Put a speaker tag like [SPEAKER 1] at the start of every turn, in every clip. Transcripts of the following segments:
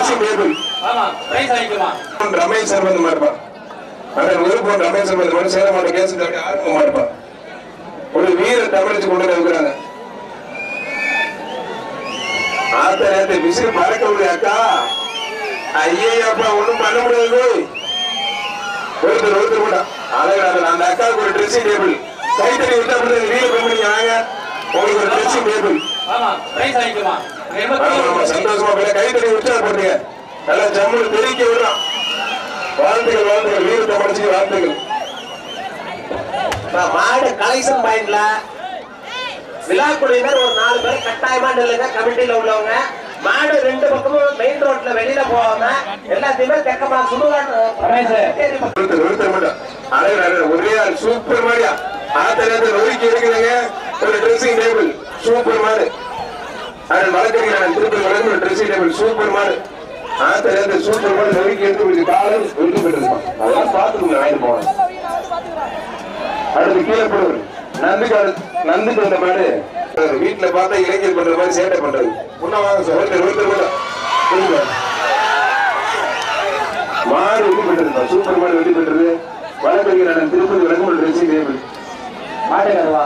[SPEAKER 1] Price வாங்கிக்கலாம்
[SPEAKER 2] Ramesh sir வந்து மாறுப்பான் அவன் விருப்பம் ரமேஷ் சார் வந்து சேர மாட்ட கேஸ் ஆர்வம் மாறுப்பான் ஒரு வீர தமிழிச்சு கொண்டு இருக்கிறாங்க. ஆத்த நேரத்தை விசிறு பறக்க முடியாது அக்கா. ஐயப்பா ஒண்ணும் பண்ண முடியாது. ஒருத்தர் ஒருத்தர் கூட அழகாக அந்த அக்காவுக்கு ஒரு ட்ரெஸ்ஸிங் டேபிள் கைத்தறி விட்டா அப்படி வீர கம்பெனி வாங்க உங்களுக்கு ஒரு ட்ரெஸ்ஸிங் டேபிள்
[SPEAKER 1] ஆமா பிரைஸ் வாங்கிக்கலாம்
[SPEAKER 2] சந்தோஷமா போய் கைத்தறி உற்சாக போட்டீங்க நல்லா ஜம்முன்னு பெருக்கி விடுறான். வாழ்த்துக்கள் வாழ்த்துக்கள். வீர தமிழ்ச்சி வாழ்த்துக்கள்.
[SPEAKER 3] மாடு கலெக்ஷன் பாயிண்ட்ல. விழாக்குழுவினர் ஒரு நாலு பேர் கட்டாயமா நில்லுங்க. கமிட்டியில உள்ளவங்க. மாடு ரெண்டு பக்கமும் மெயின் ரோட்ல வெளியில போகாம எல்லாத்தையுமே தெக்கமா
[SPEAKER 2] அழகு ஒரே சூப்பர் மாதிரியா ஆத்திரத்தை நொறுக்கி எடுக்கிறீங்க ஒரு ட்ரெஸ்ஸிங் டேபிள் சூப்பர் மாடு அது வளர்க்குறீங்க திருப்பி வளர்ந்து ஒரு ட்ரெஸ்ஸிங் டேபிள் சூப்பர் மாடு ஆத்திரத்தை சூப்பர் மாடு நொறுக்கி எடுத்து கொஞ்சம் காலை ஒழுங்கு பெற்றிருப்பான் அதெல்லாம் பார்த்துக்கோங்க ஆயிரம் போகணும் அடுத்து கீழே போடுவார். நந்துக்கு நந்துக்கு வந்த மாடு. வீட்டுல பார்த்தா இளைஞர் பண்ற மாதிரி சேட்டை பண்றது. முன்ன வாங்க சார் ஒருத்தர் ஒருத்தர் கூட. மாடு வெட்டி பெற்றிருந்தோம் சூப்பர் மாடு வெட்டி பெற்றது. வழக்கறிஞர் திருப்பதி விளக்கம் ட்ரெஸ்ஸிங் டேபிள்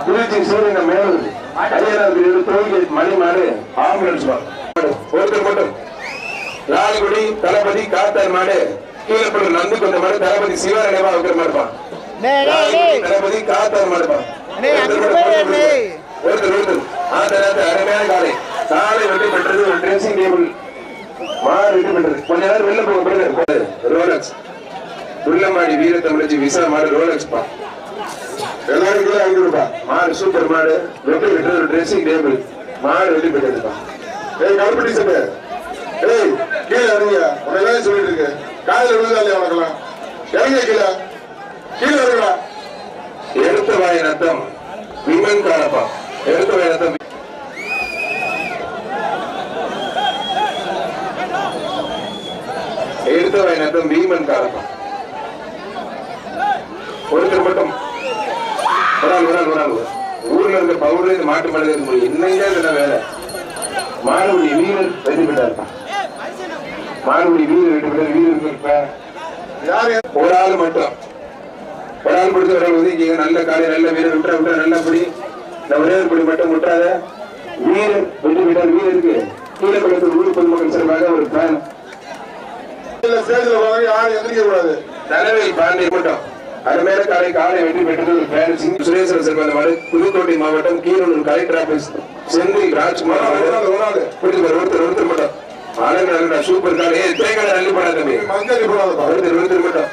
[SPEAKER 2] திருச்சி சூரியன மேலூர். ஐயனாவது டோல்கேட் மணி மாடு ஆம்புலன்ஸ் மாடு ஒருத்தர் மட்டும் லால்குடி தளபதி காத்தார் மாடு கீழப்பட நந்து கொண்ட மாடு தளபதி சிவா நினைவா வைக்கிற லால்குடி தளபதி காத்தார் மாடுப்பான் ஒருத்தர் ஒருத்தர் அந்த நேரத்தில் அருமையான காலை. காலை வெட்டி பெற்றது ஒரு ட்ரெஸ்ஸிங் டேபிள் மாடு வெட்டி பெற்றது. கொஞ்ச நேரம் வெளில போக ரோலக்ஸ். துள்ளமாடி வீர தமிழச்சி விசா மாடு ரோலக்ஸ் பா. எல்லாரும் கூட ஐநூறு ரூபாய் மாடு சூப்பர் மாடு வெட்டி விட்டு ஒரு ட்ரெஸ்ஸிங் டேபிள் மாடு வெட்டி பெற்றதுப்பா ஏய் கருப்பட்டி சட்டை ஏய் கீழே இறங்க உடனே சொல்லிட்டு இருக்கு. காலையில விழுதா இல்லையா உனக்கெல்லாம் இறங்க கீழே? கீழே இறங்கடா. எடுத்த வாய் நத்தம் விமன் காலப்பா. எடுத்த வாய் நத்தம் எடுத்த வாய் நத்தம் பீமன் காலப்பா. ஒருத்தர் மட்டும் ஊர்ல இருக்க பவுர்ல இருந்து மாட்டு மலை இருக்க முடியும் என்னங்க இதெல்லாம் வேலை? மாடுபடி வீரர் வெற்றி பெற்றாருப்பா மாடுபடி வீரர் வெற்றி பெற்றார் வீரர் இருப்ப. யாரு? ஒரு ஆள் மட்டும். ஒரு ஆள் ஒரு ஆள் ஒதுக்கிங்க நல்ல காலை நல்ல வீரர் விட்டுற விட்டுற நல்ல படி இந்த ஒரே படி மட்டும் விட்டுறாத வீரர் வெற்றி பெற்றார் வீரருக்கு கீழே பக்கத்தில் ஊர் பொதுமக்கள் சார்பாக ஒரு பிளான் யாரும் எந்திரிக்க கூடாது. தலைவில் பாண்டி மட்டும். அருமையான காலை வெற்றி பெற்றது ஒரு பேரன் சிங் சுரேஸ்வர சிறுவன் மாடு புதுக்கோட்டை மாவட்டம் கீரனூர் கலெக்டர் ஆபீஸ் செந்தில் ராஜ்குமார் ஒருத்தர் ஒருத்தர் மட்டும். அழகா சூப்பர் காலை ஏ தேங்காய் அள்ளி போடாத தம்பி ஒருத்தர் ஒருத்தர் மட்டும்.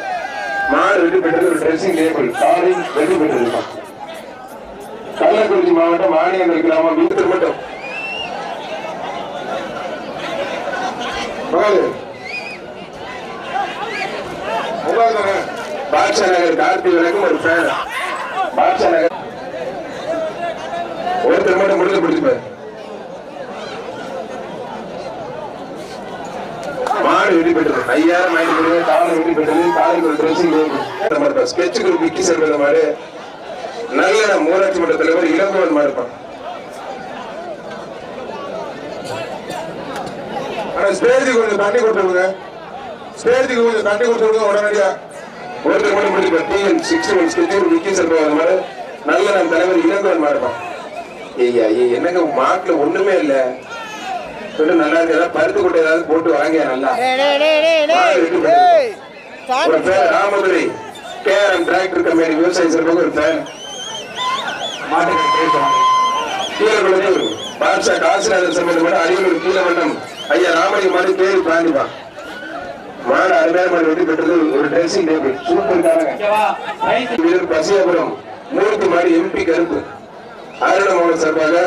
[SPEAKER 2] மாடு வெற்றி பெற்றது ட்ரெஸ்ஸிங் டேபிள் காலை வெற்றி பெற்றிருப்பான் கள்ளக்குறிச்சி மாவட்டம் ஆணியந்தர் கிராமம் வீட்டர் மட்டும். மகளே பாட்சா நகர் கார்த்தி விளக்கும் ஒரு ஃபேன் பாட்ஷா நகர் ஒருத்தர் மட்டும் முடிஞ்சு பிடிச்சுப்பாரு மாடு வெடி ஐயாயிரம் மைண்ட் பெற்றது காலை வெடி காலைக்கு ஒரு ட்ரெஸ்ஸிங் ஸ்கெட்ச் குரூப் விக்கி சேர்ந்த மாடு. நல்ல ஊராட்சி மன்ற தலைவர் இளங்கோவன் இருப்பான். ஆனா ஸ்டேஜுக்கு கொஞ்சம் தண்ணி கொடுத்துருங்க ஸ்டேஜுக்கு கொஞ்சம் தண்ணி கொடுத்துருங்க உடனடியா. ஒருத்தர் மட்டும் முடிச்சு TN sixty one sketch Vicky சேர்ந்த மாதிரி நல்ல நம்ம தலைவர் இளங்கோவன் மாடு இருப்பான் ஐயா என்னங்க மாட்டுல ஒண்ணுமே இல்ல. சொல்லு நல்லா இருக்கு. பருத்து கொட்டை ஏதாவது போட்டு வாங்க நல்லா. ஒரு பேர் ராமதுரை. கேஆர்எம் டிராக்டர் கம்பெனி விவசாய சிறப்பாக ஒரு ஃபேன் மாட்டுக்கு பேசுவாங்க கீழே பாட்ஷா காசிநாதன் சம்பந்த மாடு அரியலூர் கீழே வட்டம். ஐயா ராமலிங்க மாடு பேரு பிராண்டிப்பான் மாடு அருமையான மாடு வெட்டி பெற்றது ஒரு ட்ரெஸ்ஸிங் டேபிள் சூப்பர் காரங்க வீரர் பசியாபுரம். மூர்த்தி மாடு எம்பி கருப்பு. அருணமோகன் சார்பாக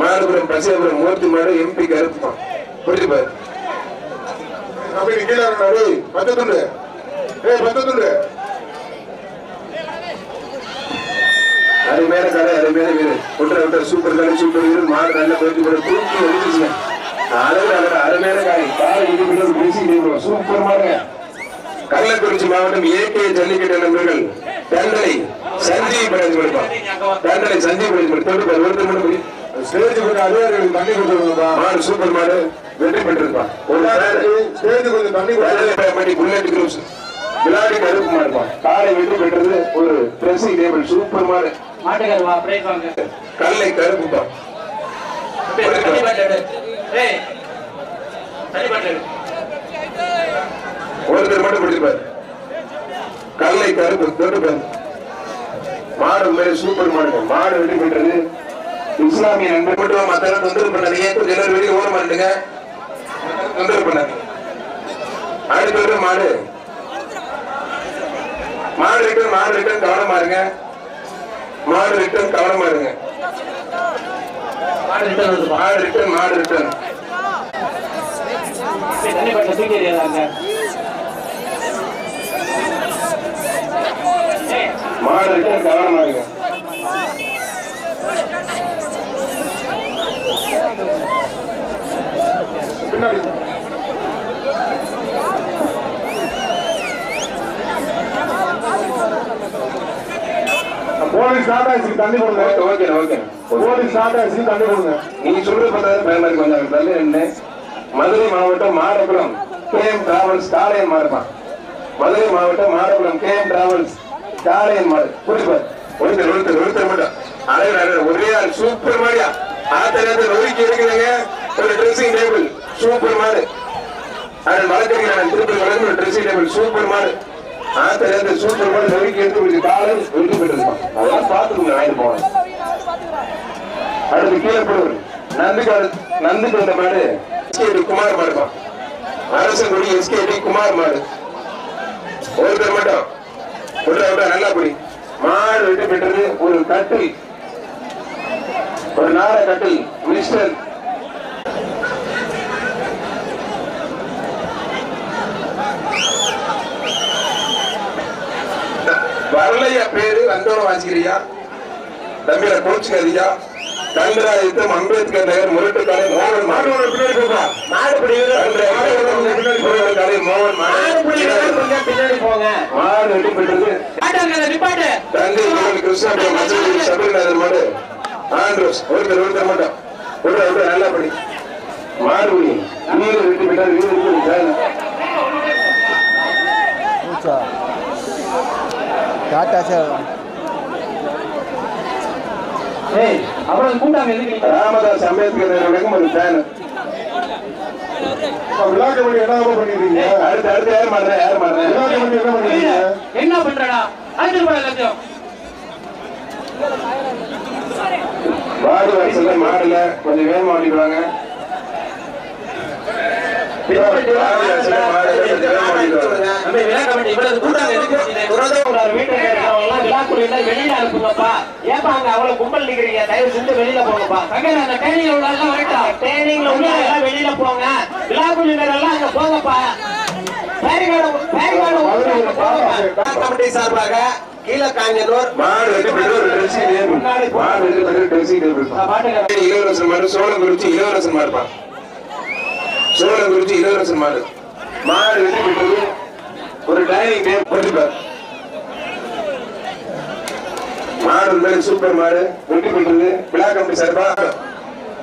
[SPEAKER 2] மாடுபுரம் பசியாபுரம் மூர்த்தி மாடு எம்பி கருப்பு புரிஞ்சு பாரு. கீழே பத்து துண்டு. ஏய் பத்து துண்டு. அருமையான கடை அருமையான வீரர். ஒற்றை ஒற்றை சூப்பர் கடை சூப்பர் வீரர். மாடு நல்ல போயிட்டு போற தூக்கி அளவு அருமையான காய் காலை. சூப்பர் மாடுங்க கள்ளக்குறிச்சி மாவட்டம் ஏகே ஜல்லிக்கட்டு நண்பர்கள் தண்டனை சஞ்சீவ் பிரான்ச் கொடுப்பான் தண்டனை சஞ்சீவ் பிரான்ச் கொடு தொண்டு பாரு ஒருத்தர் மட்டும் போய். ஸ்டேஜ் கொஞ்சம் அதிகாரிகளுக்கு தண்ணி கொடுத்துருங்கப்பா மாடு சூப்பர் மாடு வெற்றி பெற்றிருப்பான் ஒரு ஸ்டேஜ் கொஞ்சம் தண்ணி கொடுத்து புல்லட் குரூப்ஸ் விளையாடி கருப்பு மாடுப்பா காலை வெற்றி பெற்றது ஒரு ட்ரெஸ்ஸிங் டேபிள் சூப்பர் மாடு
[SPEAKER 1] மாட்டுக்காரு வா பிரைஸ் வாங்க.
[SPEAKER 2] கல்லை கருப்புப்பா.
[SPEAKER 1] ஏய் தண்ணி பாட்டு
[SPEAKER 2] ஒருத்தர் மட்டும் பிடிச்சிருப்பாரு கல்லை கருப்பு தொட்டுப்பாரு மாடு மேல சூப்பர் மாடுங்க. மாடு வெற்றி பெற்றது இஸ்லாமிய நண்பர் மட்டும் மத்த தொந்தரவு பண்ணாதீங்க. கொஞ்சம் எல்லாரும் வெளியே ஓட மாட்டேங்க தொந்தரவு பண்ணாதீங்க. அடுத்தது மாடு. மாடு ரிட்டன் மாடு ரிட்டன் கவனமா இருங்க. மாடு ரிட்டன் கவனமா இருங்க.
[SPEAKER 1] மாடு ரிட்டர்ன் வருதுப்பா
[SPEAKER 2] மாடு
[SPEAKER 1] தூக்கி எறியாதாங்க
[SPEAKER 2] மாடு பின்னாடி
[SPEAKER 4] போலீஸ் டாடாஸுக்கு தண்ணி கொடுங்க.
[SPEAKER 2] ஓகே ஓகே
[SPEAKER 4] போலீஸ் டாடாஸுக்கு தண்ணி கொடுங்க.
[SPEAKER 2] நீங்க சொல்றது பார்த்தா பயமா இருக்கு. கொஞ்சம் தள்ளி நின்னு. மதுரை மாவட்டம் மாடகுளம் கேஎம் டிராவல்ஸ் காளையன் மாடுப்பான் மதுரை மாவட்டம் மாடகுளம் கேஎம் டிராவல்ஸ் காளையன் மாடு. குறிப்பார் ஒருத்தர் ஒருத்தர் ஒருத்தர் மட்டும். அழகு அழகு ஒரே ஆள் சூப்பர் மாடியா? ஆத்த நேரத்தில் ஒதுக்கி இருக்குதுங்க ஒரு ட்ரெஸ்ஸிங் டேபிள் சூப்பர் மாடு. அதன் வழக்கறிஞர் திருப்பதி வழக்கு ஒரு ட்ரெஸ்ஸிங் டேபிள் சூப்பர் மாடு. ஆத்த நேரத்தில் சூப்பர் மாடு ஒதுக்கி எடுத்து முடிச்சு காலை வெற்றி பெற்றிருப்பான் அதெல்லாம் பார்த்துக்கோங்க வாங்கிட்டு போவாங்க அடுத்து கீழே போடுவது நந்துக்கு நந்துக்கு வந்த மாடு எஸ்கேடி குமார் மாடுப்பான் அரசங்குடி எஸ்கேடி குமார் மாடு ஒருத்தர் மட்டும். விட்றா விட்றா நல்லா புடி மாடு விட்டு பெற்றது ஒரு கட்டில். ஒரு நார கட்டில். மினிஸ்டர் வரலையா பேரு வந்தோட வாசிக்கிறியா தம்பியில கோச்சுக்காதியா கண்டராயத்தம் அம்பேத்கர் நகர் முரட்டுக்காலை மோகன் மாடோட பின்னாடி போப்பா
[SPEAKER 3] மாடுபிடி
[SPEAKER 2] கலை மோகன்
[SPEAKER 3] மாடுபிடி
[SPEAKER 2] மாடு
[SPEAKER 3] கொஞ்சம் பின்னாடி போங்க.
[SPEAKER 2] மாடு வெட்டி கிருஷ்ணாபுரம் மசூதி சபரிநாதர் மாடு. ஆண்ட்ரோஸ். ஒருத்தர் ஒருத்தர் மட்டும். ஒருத்தர் ஒருத்தர் நல்லா படி. மாடுபடி வீடு வெட்டி வீடு
[SPEAKER 4] சார்.
[SPEAKER 1] ஏய் அப்புறம் கூட்டாங்க எதுக்கு
[SPEAKER 2] ராமதாஸ் அம்பேத்கர் நகரம் ஒரு ஃபேன்
[SPEAKER 4] விழா கமிட்டி என்ன பண்ணிருக்கீங்க?
[SPEAKER 2] அடுத்து அடுத்து யார் மாடுறேன் யார் மாடுறேன்
[SPEAKER 4] விழா கமிட்டி என்ன பண்ணிருக்கீங்க?
[SPEAKER 1] என்ன பண்றடா? அஞ்சு ரூபாய் லட்சம்.
[SPEAKER 2] வாடி வாசல்ல மாடல. கொஞ்சம் வேகமா ஓடிடுவாங்க வாடி வாசல்ல மாடல கொஞ்சம் வேகமா ஓடிடுவாங்க
[SPEAKER 1] நம்ம விழா கமிட்டி இவ்வளவு கூட்டாங்க எதுக்கு
[SPEAKER 3] ஒரு வீட்டுல இருக்கிறவங்க விழாக்குடியில வெளியில அனுப்புங்கப்பா ஏப்பா அங்க அவ்வளவு கும்பல் நிக்கிறீங்க தயவு செஞ்சு வெளியில போங்கப்பா
[SPEAKER 1] சங்கர் அந்த ட்ரைனிங்ல உள்ள எல்லாம் வரட்டும்
[SPEAKER 3] ட்ரைனிங்ல உள்ள எல்லாம் வெளியில போங்க விழாக்குடியினர் எல்லாம் அங்க போங்கப்பா கமிட்டி சார்பாக கீழக்காஞ்சனூர்
[SPEAKER 2] மாடு வெட்டி பெற்று ஒரு ட்ரெஸ்ஸிங் டேபிள் மாடு வெட்டி பெற்று ட்ரெஸ்ஸிங் டேபிள்
[SPEAKER 1] பாட்டுக்கார
[SPEAKER 2] இளவரசன் மாடு சோழங்குறிச்சி இளவரசன் மாடுப்பான் சோழங்குறிச்சி இளவரசன் மாடு மாடு வெட்டி பெற்றது. ஒரு டைனிங் டேபிள் போட்டுப்பார் மாடு மேல சூப்பர் மாடு வெட்டி பெற்றது. விழா கம்பி சார்பா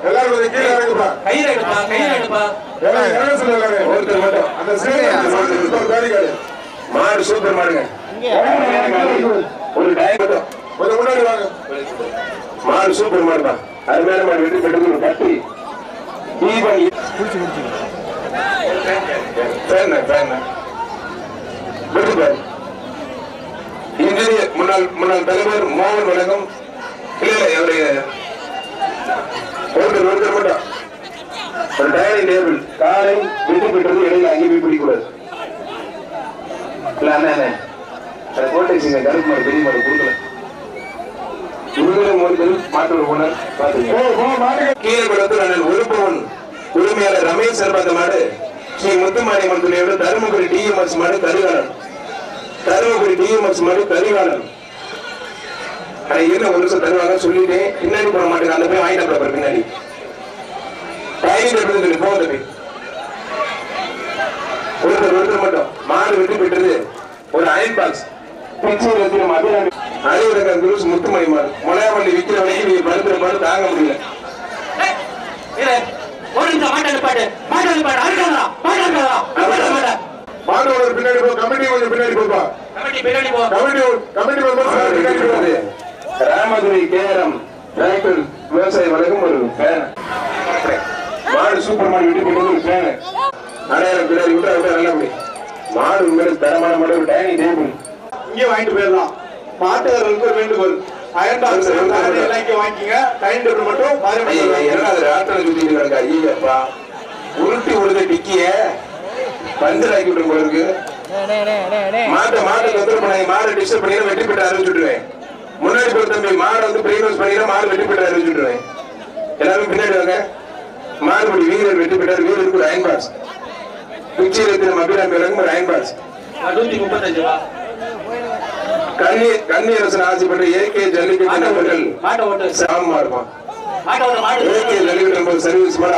[SPEAKER 2] எல்லாரும் கொஞ்சம் கீழே இறங்குப்பா.
[SPEAKER 1] கையில எடுப்பா கையில
[SPEAKER 2] ஒருத்தர் மட்டும். அந்த மாடு சூப்பர் மாடுங்க ஒரு டைம் மட்டும். கொஞ்சம் முன்னாடி வாங்க. மாடு சூப்பர் மாடுப்பா அருமையான மாடு வெட்டி பெற்றது. ஒரு கட்டி இன்றைய முன்னாள் முன்னாள் தலைவர் மோகன் வழங்கும் இல்ல அவருடைய ஒருத்தர் ஒருத்தர் மட்டும் ஒரு டைனிங் டேபிள் காலை வெற்றி பெற்றது இடையில அங்கே போய் பிடிக்கூடாது இல்ல அண்ணா அண்ணா அதை கோட்டைசிங்க கருப்பு மாதிரி பெரிய மாதிரி கொடுக்கல மாற்று ஓனர் அண்ணன் உரிமையாளர் ரமேஷ் சர்பாத மாடு ஸ்ரீ முத்துமாரியம்மன் துணையோட தருமபுரி டிஎம்எஸ் மாடு கரிகாலன். தருமபுரி டிஎம்எஸ் மாடு கரிகாலன். ஆனா என்ன ஒரு நிமிஷம் தருவாங்க சொல்லிட்டேன் பின்னாடி போட மாட்டேங்க அந்த போய் வாங்கிட்டு பின்னாடி. டைனிங் டேபிள் சொல்லி போக தம்பி. ஒருத்தர் ஒருத்தர் மட்டும். மாடு வெட்டி பெற்றது ஒரு அயன் பாக்ஸ் ரத்தினம் அபிராமி அலுவலக குருஸ் முத்துமணி மாடு முளையாமல்லி விற்கிற விலைக்கு நீங்க பருத்துற மாடு தாங்க முடியல.
[SPEAKER 4] மாட்டோட பின்னாடி போ கமிட்டி கொஞ்சம் பின்னாடி போப்பா
[SPEAKER 1] கமிட்டி
[SPEAKER 4] கமிட்டி பின்னாடி போகுது
[SPEAKER 2] ராமதுரை கேரம் டிராக்டர் விவசாய வழங்கும் ஒரு ஃபேன் மாடு சூப்பர் மாடு விட்டு போட்டு ஒரு ஃபேன் அடையாளம் பின்னாடி விட்டு நல்லா மாடு தரமான மாடு ஒரு டைனிங் டேபிள்
[SPEAKER 4] இங்கே வாங்கிட்டு போயிடலாம். மாட்டுக்காரர்களுக்கு ஒரு வேண்டுகோள். அயன் பாக்ஸ் எல்லாம் இங்கே வாங்கிக்கங்க. டைம் டேபிள் மட்டும்
[SPEAKER 2] ஐயா, என்ன அது ராத்திரி சுத்திட்டு கிடக்கா ஐயப்பா உருட்டி உழுத டிக்கிய. பந்தல் ஆக்கி விட்டு இருக்கு. மாட்டை மாட்டை தொந்தரவு பண்ணாங்க மாடை டிஸ்டர்ப் பண்ணி வெட்டி போட்டு அறிவிச்சுட்டுருவேன் முன்னாடி போய் தம்பி மாடை வந்து பிரெயின் வாஷ் பண்ணி மாடு வெட்டி போட்டு அறிவிச்சுட்டுருவேன் எல்லாரும் பின்னாடி வாங்க. மாடுபடி வீரர் வெட்டி போட்டார் வீரருக்கு ஒரு அயன் பாக்ஸ். ஒரு அயன் பாக்ஸ்.
[SPEAKER 1] நூத்தி முப்பத்தஞ்சு ரூபா.
[SPEAKER 2] கண்ணீர் கண்ணீரசன் ஆசைப்பட்ட ஏகே ஜல்லிக்கட்டு
[SPEAKER 1] ஓட்டு
[SPEAKER 2] சாமமா இருப்பான். ஏகே ஜல்லிக்கட்டு நம்பர் சர்வீஸ் மாடு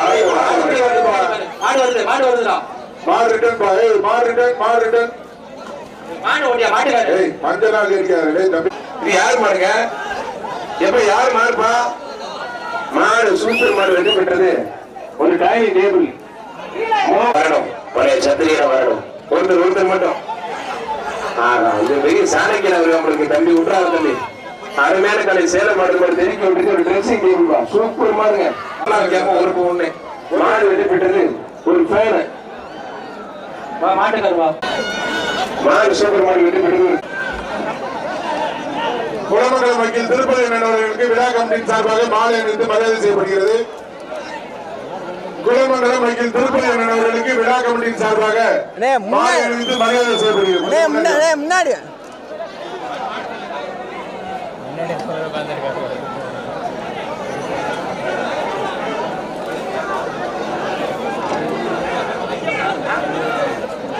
[SPEAKER 1] மாடு
[SPEAKER 4] ரிட்டர்ன் பா ஏய் மாடு ரிட்டர்ன் மாடு ரிட்டர்ன்
[SPEAKER 1] மாடு
[SPEAKER 4] ஏய் மஞ்சள் இருக்காரு டேய் தம்பி.
[SPEAKER 2] இது யார் மாடுங்க? எப்ப யார் மாடுப்பா? மாடு சூப்பர் மாடு வெட்டி பெற்றது. ஒரு டைனிங் டேபிள். வரணும். பழைய சத்திரியில வரணும். ஒருத்தர் ஒருத்தர் மட்டும். இது பெரிய சாணக்கியன் அவர் நம்மளுக்கு தம்பி அருமையான கலை சேலம் மாடு தெரிவிக்க விட்டு ஒரு ட்ரெஸ்ஸிங் டேபிள் சூப்பர் மாடுங்க கேட்போம் ஒரு பூ ஒண்ணு மாடு வெட்டி பெற்றது ஒரு ஃபேனு
[SPEAKER 1] வா மாட்டுக்காரு
[SPEAKER 2] மாடு சூப்பர் மாடு வெட்டி பெற்றது
[SPEAKER 4] குளமங்கலம் வக்கீல் திருப்பதி நண்பர்களுக்கு விழா கமிட்டியின் சார்பாக மாலை அணிவித்து மரியாதை செய்யப்படுகிறது. குளமங்கலம் வக்கீல் திருப்பதி நண்பர்களுக்கு விழா கமிட்டியின் சார்பாக மரியாதை செய்யப்படுகிறது
[SPEAKER 5] முன்னாடி.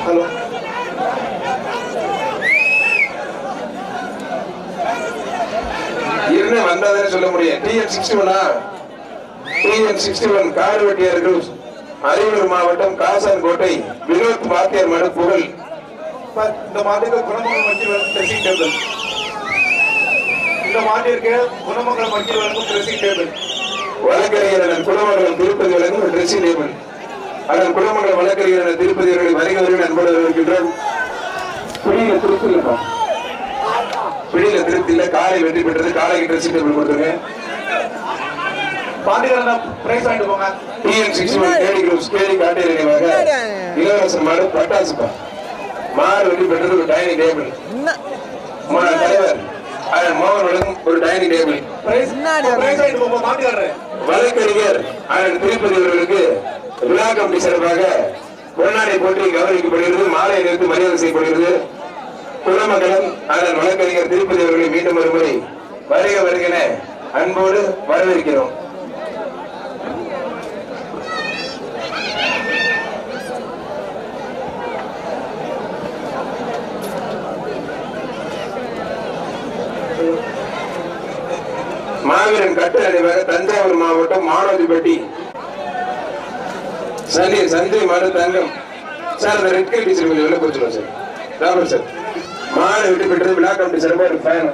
[SPEAKER 4] ஹலோ.
[SPEAKER 2] இருந்து வந்தாதானே சொல்ல முடியும். டிஎன் சிக்ஸ்டி ஒன்னா டிஎன் சிக்ஸ்டி ஒன் காடு வெட்டியார்கள் அரியலூர் மாவட்டம் காசான்கோட்டை வினோத் வாத்தியார் மனு புகழ்.
[SPEAKER 4] இந்த மாட்டுக்கு குணமங்கலம் வக்கீல் வழங்கும் ட்ரெஸ்ஸிங் டேபிள் இந்த மாட்டிற்கு குணமங்கலம் வக்கீல் வழங்கும் ட்ரெஸ்ஸிங் டேபிள்
[SPEAKER 2] வழக்கறிஞர் அண்ணன் குலமங்கலம் திருப்பதி வழங்கும் ட்ரெஸ்ஸிங் டேபிள் அதன் குலமங்கலம் வழக்கறிஞர் திருப்பதி அவர்களை வருகிறவர்கள் அன்போடு இருக்கின்றோம் பிடியில திருப்தி இல்லப்பா பிடியில திருப்தி இல்ல காலை வெற்றி பெற்றது. காலைக்கு ட்ரெஸ்ஸிங் டேபிள் கொடுத்துருங்க.
[SPEAKER 4] பாண்டிகரன் பிரைஸ் வாங்கிட்டு போங்க.
[SPEAKER 2] TN sixty one KD group KD காட்டை நினைவாக இலவச மாடு பட்டாசுப்பா மாடு வெற்றி பெற்றது ஒரு டைனிங் டேபிள் தலைவர் மோகன் வழங்கும் ஒரு டைனிங் டேபிள்
[SPEAKER 4] பிரைஸ்
[SPEAKER 5] முன்னாடி.
[SPEAKER 4] பிரைஸ் வாங்கிட்டு போங்க
[SPEAKER 2] வழக்கறிஞர் அதன் திருப்பதி அவர்களுக்கு விழா கமிட்டி சார்பாக பொன்னாடை போட்டி கௌரவிக்கப்படுகிறது மாலை நிறுத்தி மரியாதை செய்யப்படுகிறது. குலமங்கலம் அதன் வழக்கறிஞர் திருப்பதி அவர்களை மீண்டும் ஒருமுறை வருக வருகின அன்போடு வரவேற்கிறோம். மாவீரன் கட்டு அணிவாக தஞ்சாவூர் மாவட்டம் மானோதிப்பட்டி. சனி சந்தை மாடு தங்கம். சார் அந்த ரெட் கல் டீச்சர் கொஞ்சம் வெளில போச்சுருவோம் சார். ராபர் சார். மாடு விட்டு பெற்றது விழா கமிட்டி சார்பாக ஒரு ஃபேன்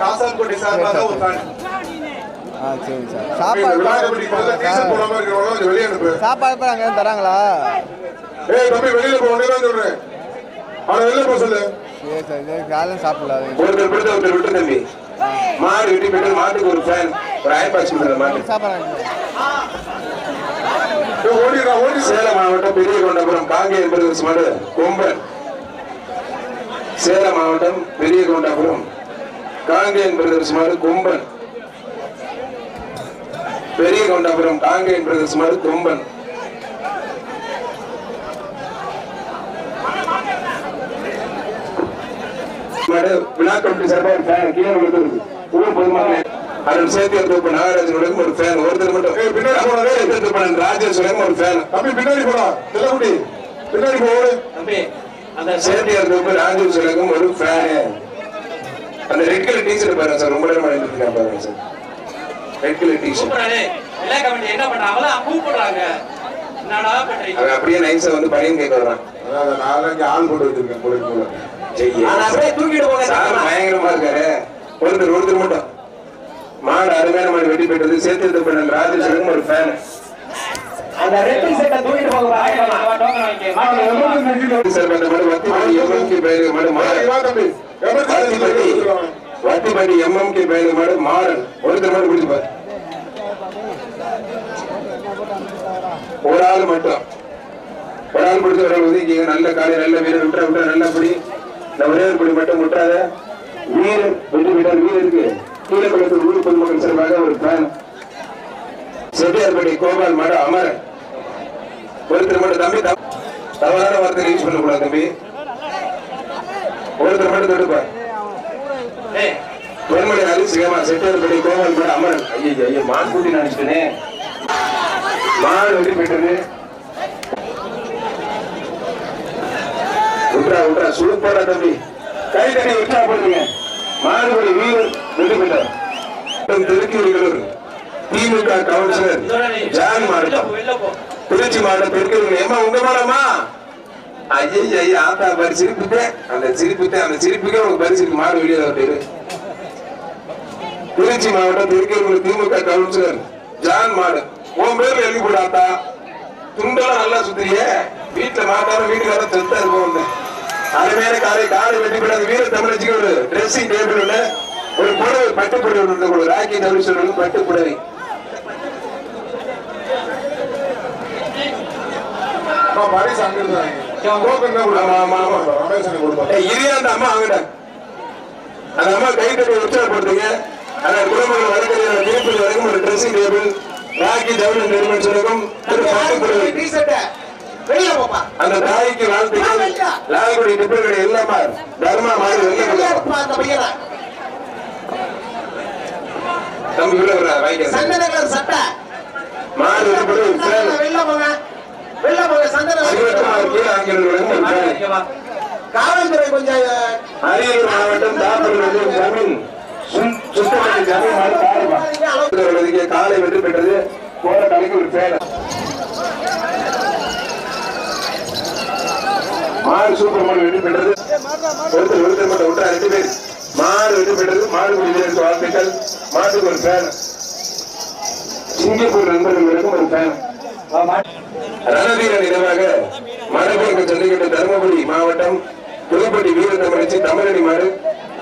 [SPEAKER 4] காசான்கோட்டை சார்பாக ஒரு ஃபேன்
[SPEAKER 5] சாப்பாடு தராங்களா?
[SPEAKER 4] ஏய் தம்பி வெளியில போ உடனே சொல்றேன் அவனை வெளில போக சொல்லு.
[SPEAKER 5] சாப்பிடல
[SPEAKER 2] ஒருத்தர் ஒருத்தர் விட்டு தம்பி. மாடு விட்டு பெற்றது மாட்டுக்கு ஒரு ஃபேன் ஒரு பாக்ஸ் கொடுத்துருங்க மாட்டு.
[SPEAKER 4] ஓடிடுறா ஓடி.
[SPEAKER 2] சேலம் மாவட்டம் பெரிய கொண்டாபுரம் காங்கேயம் பிரதேச மாடு கொம்பன். சேலம் மாவட்டம் பெரிய கொண்டாபுரம் காங்கேயம் பிரதேச மாடு கொம்பன். பெரிய கொண்டாபுரம் காங்கேயம் பிரதேச மாடு கொம்பன். மாடு விழா கமிட்டி சார்பாக ஒரு ஃபேன் கீழே கொடுத்துருக்கு ஊர் பொதுமக்களே அதன் சேர்த்து தோப்பு நாகராஜனுடன் ஒரு ஃபேன் ஒருத்தர் மட்டும்.
[SPEAKER 4] பின்னாடி.
[SPEAKER 2] சேர்த்து ராஜேஷ் ஒரு ஃபேன்
[SPEAKER 4] தம்பி பின்னாடி போடா. செல்லக்குடி பின்னாடி போ ஓடு
[SPEAKER 1] தம்பி அந்த
[SPEAKER 2] தோப்பு ராஜீவ் சுலகம் ஒரு ஃபேனு அந்த ரெட் கலர் டீஷர்ட் பாருங்க சார். ரொம்ப நேரம் எடுத்துருக்கேன் பாருங்க சார். ரெட் கலர் டீஷர்ட்
[SPEAKER 1] என்ன பண்றாங்க? அவதான் கூப்பிடுறாங்க.
[SPEAKER 2] அப்படியே நைஸா வந்து பணியும் கேட்க வர்றான்.
[SPEAKER 4] அதான் நான் இங்க ஆள் போட்டு வச்சிருக்கேன் போல.
[SPEAKER 3] அப்படியே தூக்கிட்டு போங்க
[SPEAKER 2] சார் பயங்கரமா இருக்காரு. ஒருத்தர் ஒருத்தர் மட்டும். மாடு அருமையான மாடு வெட்டி பெற்றது. சேர்த்து பண்ண ராஜேஸ்வரனும் ஒரு ஃபேன்
[SPEAKER 3] அந்த ரெட்டி செட்டை தூக்கிட்டு போக
[SPEAKER 2] வத்திப்பட்டி எம்எம்கே பயிர் மாடு மாறன் ஒருத்தர் மாடு பிடிச்சு பாரு. ஒரு ஆள் மட்டும். ஒரு ஆள் பிடிச்ச ஒரு ஆள் ஒதுக்கிங்க நல்ல காலை நல்ல வீரர் விட்டுற விட்டுற நல்ல பிடி இந்த ஒரே ஒரு பிடி மட்டும் விட்டுறாத வீரர் வெற்றி விட்டார் வீரருக்கு கீழே பக்கத்தில் ஊர் பொதுமக்கள் சார்பாக ஒரு ஃபேன் செட்டியார்பட்டி கோபால் மாடு அமரன். ஒருத்தர் மட்டும் தம்பி தம்- தவறான வார்த்தை யூஸ் பண்ணக்கூடாது தம்பி. ஒருத்தர் மட்டும் தடுப்பா பொன்மொழி அரிசிகமா செட்டியார்பட்டி கோபால் மாடு அமரன். ஐயோ ஐயோ மான் குட்டி நினைச்சிட்டேனே மாடு வெற்றி பெற்றது. விட்றா விட்றா சுழுப்பாடா தம்பி. கை தண்ணி விட்டா போடுங்க மாறுபடி வீடு வெற்றி பெற்றார் திருக்கியூர் திமுக கவுன்சிலர். ஜான் மாவட்டம் திருச்சி மாவட்டம் பெருக்கிறவங்க ஏமா உங்க மாடமா ஐயா ஐயா ஆத்தா பாரு சிரிப்புட்டே அந்த சிரிப்புட்டே அந்த சிரிப்புக்கே உங்க பரிசு இருக்கு. மாடு வெளியே வரட்டு திருச்சி மாவட்டம் திருக்கிறவங்க திமுக கவுன்சிலர். ஜான் மாடு. உன் பேர்ல எழுதி போடாத்தா துண்டெல்லாம் நல்லா சுத்துறிய. வீட்டுல மாட்டார வீட்டுக்காரன் செத்தா இருப்போம் வந்து அருமையான காலை காலை வெட்டி போட வீர தமிழச்சிக்கு ஒரு ட்ரெஸ்ஸிங் டேபிள் ஒண்ணு ஒரு புடவை பட்டு புடவை ஒண்ணு ஒரு ராக்கி தமிழ் சொல்லணும் பட்டு புடவை இரியா அந்த அம்மா வாங்கடா அந்த அம்மா கை தட்டி உற்சாகப்படுத்துங்க அந்த குடும்பங்கள் வழக்கறிஞர் வரைக்கும் ஒரு ட்ரெஸ்ஸிங் டேபிள் ராக்கி ஜவுளி நிறுவனம் சொல்லும்
[SPEAKER 3] வெளியில போப்பா.
[SPEAKER 2] அந்த தாய்க்கு வாழ்த்துக்கள். லால்குடி டிப்பர்களை எல்லாமா தர்மா மாறி வெளியே
[SPEAKER 3] வெளியே அந்த பையனை.
[SPEAKER 2] தம்பி உள்ள வர
[SPEAKER 3] சட்டை.
[SPEAKER 2] ஃபேன்
[SPEAKER 3] வெளில போங்க. வெளில போங்க சந்தன
[SPEAKER 2] சிவகுமார் கீழ ஆங்கிலம் வழங்கும் ஒரு ஃபேன்
[SPEAKER 3] காவல்துறை கொஞ்சம்
[SPEAKER 2] அரியலூர் மாவட்டம் தாப்பூர் ஜமீன். சுத்- சுத்தமல்லி ஜமீன் காலை வெற்றி பெற்றது போற கலைக்கு ஒரு பேன மாறு சூப்பர் வெற்றி பெற்றது. ஒருத்தர் ஒருத்தர் மட்டும் ஒன்றா ரெண்டு பேர். மாடு வெற்றி பெற்றது. மாடு குடி வாழ்த்துக்கள். மாட்டுக்கு ஒரு ஃபேன் சிங்கப்பூர் நண்பர்களுக்கும் ஒரு பேன் ரணவீர நினைவாக மரபேங்க ஜல்லிக்கட்டு தருமபுரி மாவட்டம் புதுப்பட்டி வீர தமிழ்ச்சி தமிழடி மாடு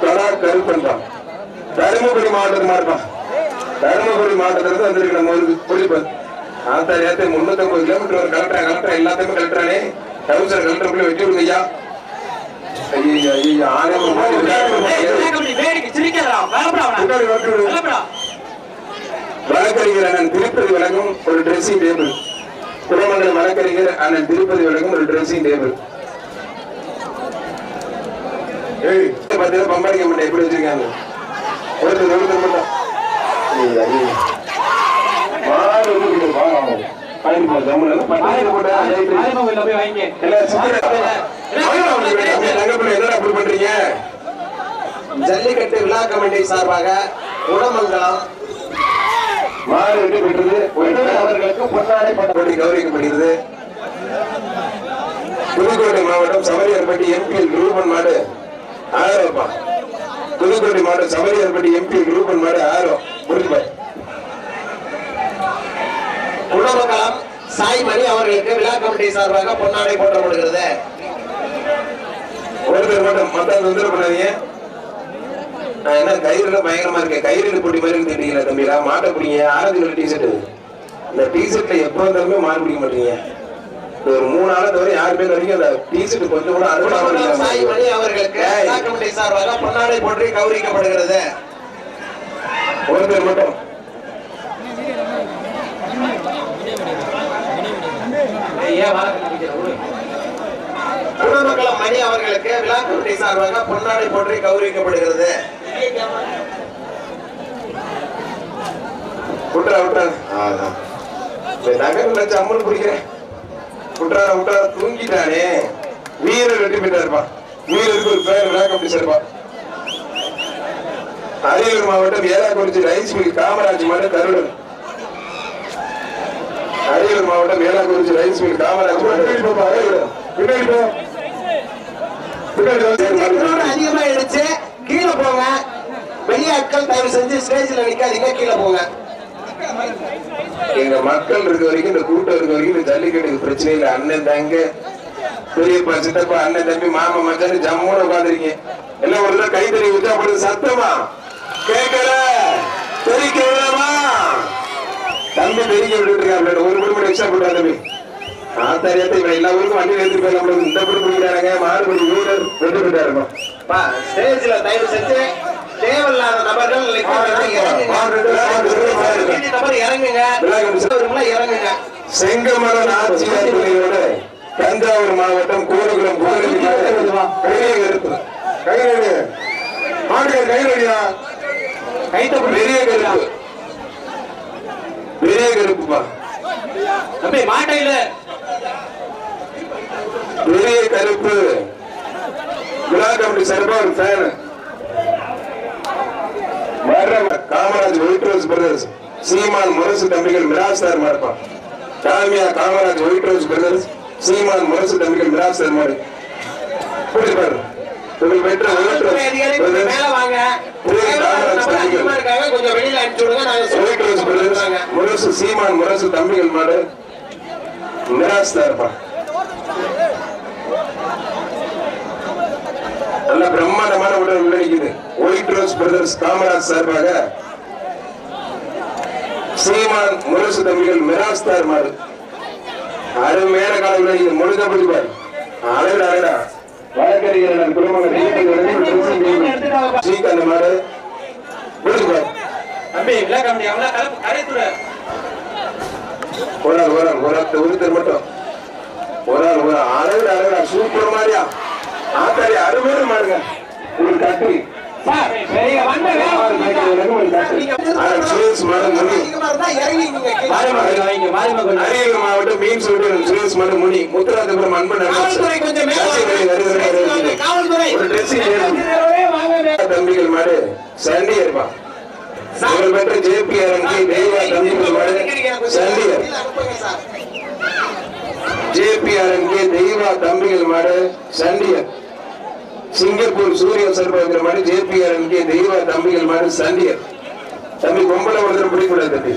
[SPEAKER 2] தொடா கருப்பன்றான் தருமபுரி மாவட்டத்து மாடுப்பா. தருமபுரி மாவட்டத்திலிருந்து வந்திருக்கு நம்ம ஊருக்கு புளிப்பன் ஆத்தா ஏத்த முன்னூத்தி ஐம்பது கிலோமீட்டர் ஒரு கலெக்டர் கலெக்டரா எல்லாத்தையுமே கலெக்டரானே. கலெக்டர் போய் வெட்டி விடுங்க ஐயா. ஐயோ ஐயோ.
[SPEAKER 1] வேலைப்படா
[SPEAKER 2] வழக்கறிஞர் அண்ணன் திருப்பதி வழங்கும் ஒரு ட்ரெஸ்ஸிங் டேபிள் குடமங்கலம் வழக்கறிஞர் அண்ணன் திருப்பதி வழங்கும் ஒரு ட்ரெஸ்ஸிங் டேபிள்
[SPEAKER 4] ஏய்
[SPEAKER 2] பம்பாடிக்க மாட்டேன் எப்படி வச்சிருக்காங்க? ஒருத்தர் ஒருத்தர் மட்டும் ஐயா, ஐயா. மாடு வந்து இங்க வா. பயன் போ, ஜம்முன்னு. பட்டாசு போட்டா, ரைட்டு.
[SPEAKER 1] ஆலிமங்கல்ல போய் வாங்கி
[SPEAKER 2] எல்லாம் சிக்கன. வாங்க, வாங்க, தம்பி, தங்கப்பிள்ளை, என்னடா பண்றீங்க?
[SPEAKER 3] ஜல்லிக்கட்டு விழா கமிட்டி சார்பாக குணமங்கலம்
[SPEAKER 2] மாடு வெற்றி பெற்றது அவர்களுக்கு பொன்னாடை பட்டப்படி கௌரவிக்கப்படுகிறது. புதுக்கோட்டை மாவட்டம் சமரியர்பட்டி எம்பி ரூபன் மாடு ஆயிரம் புதுக்கோட்டை மாவட்டம் சமரியர்பட்டி எம்பி ரூபன் மாடு ஆயிரம் முடிஞ்சு
[SPEAKER 3] குணமங்கலம் சாய்மணி அவர்களுக்கு விழா கமிட்டி சார்பாக பொன்னாடை போற்றப்படுகிறது.
[SPEAKER 2] ஒருத்தர் மட்டும் மத்த தொந்தரவு பண்ணாதீங்க. நான் என்ன கயிறுல பயங்கரமா இருக்கேன் கயிறு போட்டி மாதிரி இருந்துட்டீங்களா தம்பிடா மாட்டை பிடிங்க. ஆரஞ்சு டி ஷர்ட் இந்த டி ஷர்ட்ல எப்போ வந்தாலுமே மாடு பிடிக்க மாட்டீங்க. ஒரு மூணு நாளை தவிர யாருமே வரைக்கும் அந்த டி ஷர்ட் கொஞ்சம் கூட
[SPEAKER 3] குணமங்கலம்
[SPEAKER 2] அறுபதாம்
[SPEAKER 3] சாய்மணி அவர்களுக்கு சார்பாக பொன்னாடை போற்றி கௌரவிக்கப்படுகிறது.
[SPEAKER 2] ஒருத்தர் மட்டும்
[SPEAKER 1] ஏன் வாழை
[SPEAKER 3] குணமங்கலம் மணி அவர்களுக்கு விழா கமிட்டி சார்பாக பொன்னாடை போற்றி கௌரவிக்கப்படுகிறது.
[SPEAKER 2] விட்றா விட்டுறா அதான் இந்த நகர் லட்சம் அம்மன் பிடிக்கிறேன். விட்றார விட்றார தூங்கிட்டானே. வீரர் வெட்டி போயிட்டாருப்பா. வீரருக்கு ஒரு பேர் விழாக்கம் அப்படி சார்பா. அரியலூர் மாவட்டம் ஏலாக்குறிச்சி ரைஸ் மில் காமராஜ் மாவட்டம் கருடன் அரியலூர் மாவட்டம் ஏலாக்குறிச்சி ரைஸ் மில் காமராஜ்
[SPEAKER 4] பின்னாடி போப்பா, ஏய், பின்னாடி போ. பின்னாடி வந்து
[SPEAKER 3] செக்கரோடு அதிகமா எடுத்து கீழே போங்க. வெளியாட்கள் தயவு செஞ்சு ஸ்டேஜ்ல நிக்காதீங்க. கீழே போங்க.
[SPEAKER 2] எங்க மக்கள் இருக்க வரைக்கும் இந்த கூட்டம் இருக்க வரைக்கும் இந்த ஜல்லிக்கட்டுக்கு பிரச்சனை இல்லை அண்ணன் தாங்க பெரியப்பா சித்தப்பா அண்ணன் தம்பி மாமா மச்சான் ஜம்முன்னு உட்காந்துருக்கீங்க. எல்லாம் ஒரு தடவை கை தறி உற்சாகப்படுது சத்தமா? கேட்கல? தெரிக்க தெரிக்க விட்டுட்டு இருக்காங்க. ஒரு மணி மணி எக்ஸ்ட்ரா போட்டா ஆத்தாரியத்தை இவன் எல்லா ஊருக்கும் வண்டி எடுத்து போய் நம்மளுக்கு இந்த படி பிடிக்கிறாங்க மாறுபடி வீரர் போயிட்டா இருக்கும்
[SPEAKER 3] பா ஸ்டேஜ்ல தயவு செஞ்சு தேவையில்லாத நபர்கள் நபர் இறங்குங்க. இறங்குங்க.
[SPEAKER 2] செங்கமலம் ஆட்சியார் துறையோட தஞ்சாவூர் மாவட்டம் பெரிய கருப்பு கைரடி கைரடியா கைத்தப்பு பெரிய கருப்பு பெரிய கருப்புப்பா
[SPEAKER 1] தம்பி மாட்டையில.
[SPEAKER 2] பெரிய கருப்பு விழா கமிட்டி சார்பா ஒரு ஃபேன் வர்ற Kamaraj white rose brothers Seeman Murasu தம்பிகள் மிராஜ் சார் மாடுப்பா. டாமியா Kamaraj white rose brothers Seeman Murasu தம்பிகள் மிராஜ் சார் மாடு. புரிஞ்சு பாரு. முரசு சீமான் முரசு தம்பிகள் மாடு. மிராஜ் சார்ப்பா நல்ல பிரம்மாண்டமான உடல் உள்ளடிக்குது ஒயிட் ரோஸ் பிரதர்ஸ் காமராஜ் சார்பாக. சீமான் முரசு தம்பிகள் மிராஸ் தார் மாடு. அருமையான கால உள்ளடிக்குது முழுதபடி பாரு. அழகா அழகா வழக்கறிஞர் குடும்பங்கள் ஸ்ரீகாந்த் மாடு முடிச்சு பாரு
[SPEAKER 1] தம்பி கமிட்டி அவங்கள கலப்பு கரைத்துறை
[SPEAKER 2] ஒரு ஆள் ஒரு ஆள் ஒரு ஆள் ஒருத்தர் மட்டும். ஒரு ஆள் ஒரு அழகு அழகா சூப்பர் மாதிரியா? ஆத்தாரி அருமையான மாடுங்க. ஒரு கட்டு. அரியலூர் மாவட்டம் மீன் சுரேஷ் முனி முத்துராஜபுரம் மாடு சண்டி ஜேபிஆர் தெய்வா மாடு சண்டியர் தெய்வா தம்பிகள் மாடு சண்டியர் சிங்கப்பூர் சூரிய சர்பகிற மாடு ஜேபிஆர்என்கே தெய்வ தம்பிகள் மாடு சண்டியர் தம்பி பொம்பளை ஒருத்தர் பிடிக்கூடாது தம்பி.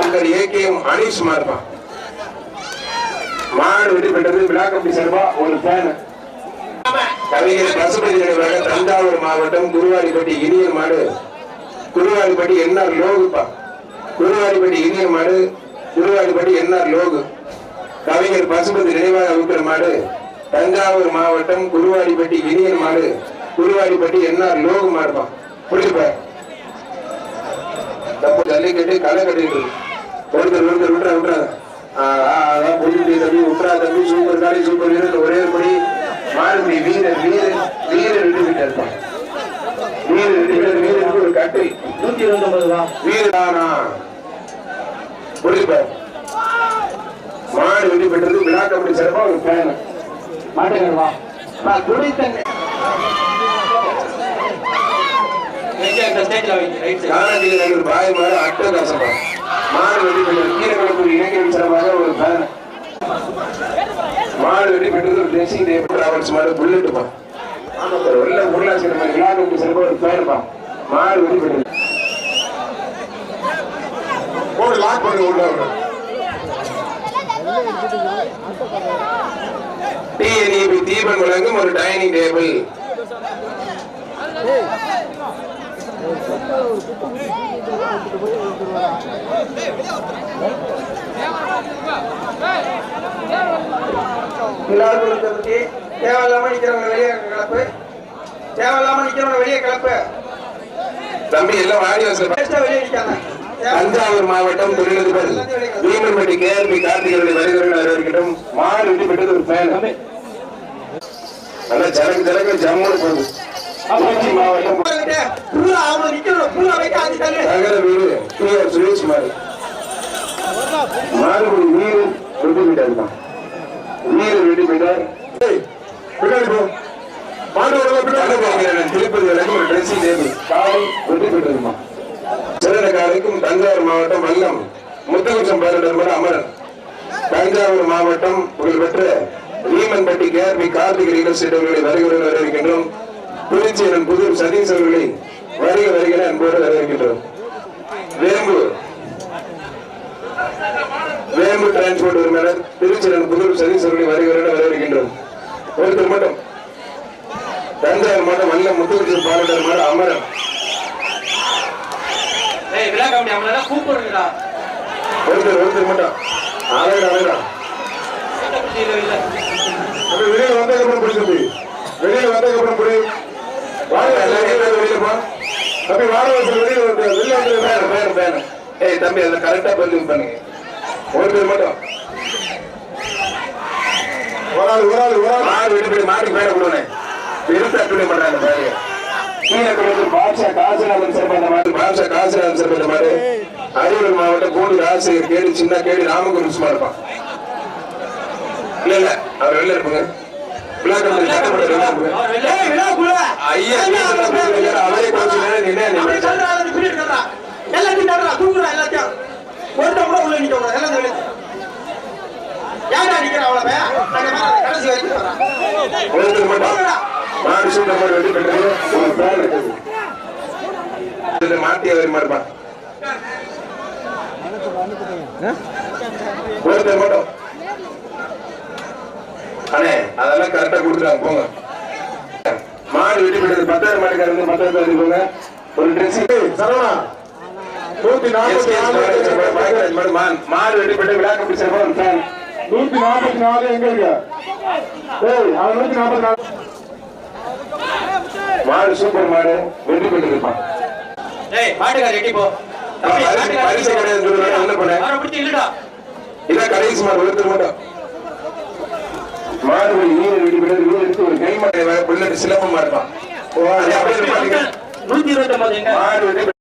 [SPEAKER 2] உங்கள் ஏகேஎம் அனீஷ் மார்பா. மாடு வெற்றி பெற்றது விழா கம்பி சார்பா ஒரு ஃபேன் கவிஞர் பசுபதி நினைவாக தஞ்சாவூர் மாவட்டம் குருவாரிப்பட்டி இனியர் மாடு. குருவாரிப்பட்டி என்ஆர் லோகுப்பா. குருவாரிப்பட்டி இனியர் மாடு குருவாரிப்பட்டி என்ஆர் லோகு. கவிஞர் பசுபதி நினைவாக இருக்கிற மாடு. தஞ்சாவூர் மாவட்டம் குருவாடிப்பட்டி இனியர் மாடு. குருவாடிப்பட்டி என்ஆர் லோகு மாடுப்பா. பிடிச்சுப்பா தப்பு ஜல்லிக்கட்டு களை கட்டிட்டு ஒருத்தர் ஒருத்தர் விட்டுறா விட்டுறாங்க அதான் தம்பி விட்டுறா தம்பி. சூப்பர் சூப்பர் வீரர் ஒரே படி. மாறுபடி வீரர் வீரர் வீரர் விட்டு விட்டு இருப்பான் வீரர் வீரர் வீரருக்கு ஒரு கட்டு.
[SPEAKER 1] நூத்தி இருபத்தி ஒன்பது ரூபா
[SPEAKER 2] வீரதானா புரிஞ்சுப்பார் மாடு வெற்றி பெற்றது விழா கபடி சிறப்பா ஒரு ஃபேன்
[SPEAKER 1] மாட்டுங்க ரூபா
[SPEAKER 3] நான் துணித்தண்ணி
[SPEAKER 1] எங்க இந்த ஸ்டேஜ்ல வைங்க ரைட் சைடு
[SPEAKER 2] காலத்தில் நகர் பாய் மாடு வெற்றி பெற்றது கீழக்கணக்கு இலக்கியம் சிறப்பாக ஒரு ஃபேன் மாடு வெற்றி பெற்றது ஒரு ட்ரெஸ்ஸிங் டேபிள் டிராவல்ஸ் மாடு புல்லட்டுப்பா வெள்ள உருளாசி நம்ம விழா கபடி சிறப்பா ஒரு ஃபேன்ப்பா மாடு வெற்றி பெற்றது போடு லாக் பண்ணி உள்ள டிஎன்இபி தீபன் வழங்கும் ஒரு டைனிங் டேபிள்
[SPEAKER 3] பத்தி தேவையில்லாம நிக்கிறவங்க வெளியே கிளப்பு. தேவையில்லாம நிக்கிறவங்க வெளியே கிளப்பு.
[SPEAKER 2] தம்பி எல்லாம் வாடி தஞ்சாவூர் மாவட்டம் தொழிலதிபர். வீமன்பட்டி கேஆர்பி கார்த்திகளுடைய வருகிறவர்கள் வரவேற்கின்றோம் மாடு வெற்றி பெற்றது ஒரு ஃபேன் நல்லா ஜம்முன்னு போகுது. திருச்சி மாவட்டம்.
[SPEAKER 3] தள்ளு
[SPEAKER 2] நகர வீடு சுரேஷ் வீடு வீடு பின்னாடி போ. பின்னாடி திருப்பதி வரைக்கும் ஒரு ட்ரெஸ்ஸிங் டேபிள் காலை வெற்றி பெற்றதுமா. சிறந்த காலைக்கும் தஞ்சாவூர் மாவட்டம் வல்லம். முத்தகுச்சம் பேரண்டர் அமரன். தஞ்சாவூர் மாவட்டம் புகழ்பெற்ற Veemanpatti KRP Karthik real estate அவர்களை வருகிறவர்கள் வரவேற்கின்றோம். எனும் புதூர் சதீஷ் அவர்களை வருக வருகிற அன்போடு வரவேற்கின்றோம். வேம்பு. வேம்பு டிரான்ஸ்போர்ட் உரிமையாளர் திருச்சி எனும் புதூர் சதீஷ் அவர்களை வருக வருகிற வரவேற்கின்றோம். ஒருத்தர் மட்டும். தஞ்சாவூர் மாவட்டம் வல்ல முத்துக்குடி பாராட்டர் மாவட்டம் அமரம். ஒருத்தர் ஒருத்தர் மட்டும். அழகா அழகா வெளியே வெளியில வந்ததுக்கப்புறம் புடி தம்பி வெளியில வந்ததுக்கப்புறம் புடி வாங்க போ. தம்பி வாழ வச்சு வந்து. வெளியில வந்து வேணும் வேணும் வேணும் ஏய் தம்பி அதை கரெக்டா பதிவு பண்ணுங்க மட்டும். ஒரு ஆள் ஒரு ஆள் ஒரு ஆள். மாடு விட்டு போய் மாட்டுக்கு மேல கொடுங்க. பெருத்த அட்டுணை பண்றாங்க பாருங்க கீழே கொண்டு பாட்ஷா காசிநாதன் அரியலூர் மாவட்டம் கோடி ஆசிரியர் கேடி சின்ன கேடி ராமகுரு சும்மா இருப்பான். இல்ல இல்ல அவர் வெளில இருப்பாங்க விழாக்கள் சட்டப்பட வெளில இருப்பாங்க
[SPEAKER 1] அவர் வெளில ஏய் விழா குள்ள
[SPEAKER 2] ஐயா வீட்டுல போய் அவரே கொஞ்ச நேரம் நின்று
[SPEAKER 1] அப்படி
[SPEAKER 2] நின்று
[SPEAKER 1] சொல்றா அது பின்னாடி சொல்றா. எல்லாத்தையும் தடுறா தூக்குறா எல்லாத்தையும். ஒருத்தன் கூட உள்ள நிக்க கூடாது. எல்லாம் வெளிய ஏன்டா நிக்கிற அவ்வளவு அந்த மாதிரி கடைசி வரைக்கும் வர்றான்
[SPEAKER 2] ஒருத்தர் மட்டும். மாடு சூட்ட மாதிரி வெட்டி பெற்றது ஒரு பேர் இருக்குது இதுல மாத்தி அவர் இருப்பான் ஒருத்தர் மட்டும். அண்ணே அதெல்லாம் கரெக்டா கொடுத்துட்டாங்க போங்க மாடு வெட்டி பெற்றது பத்தாயிரம் மாட்டுக்காரர் இருந்து பத்தாயிரத்து வந்து போங்க ஒரு ட்ரெஸ்ஸிங் சரவணா நூத்தி நாற்பத்தி மாடு வெட்டி பெற்று விழா கம்பி சிறப்பாக ஃபேன் நூத்தி நாற்பத்தி நாலு எங்க இருக்கு நூத்தி நாற்பத்தி நாலு மாடு சூப்பர் மாடு வெற்றி பெற்று இருப்பான்
[SPEAKER 1] ஏய் மாட்டுக்கார ரெடி போ
[SPEAKER 2] பரிசு-. கிடையாது என்ன பண்ண? இதான் கடைசி மாடு ஒருத்தர் மட்டும் மாடு ஒரு வீரர் வெடி பெற்று வீரர் எடுத்து ஒரு கை மாட்டை புல்லட் சிலம்பமா பாத்தீங்க
[SPEAKER 1] நூத்தி இருபத்தி ஒன்பது
[SPEAKER 2] வெட்டி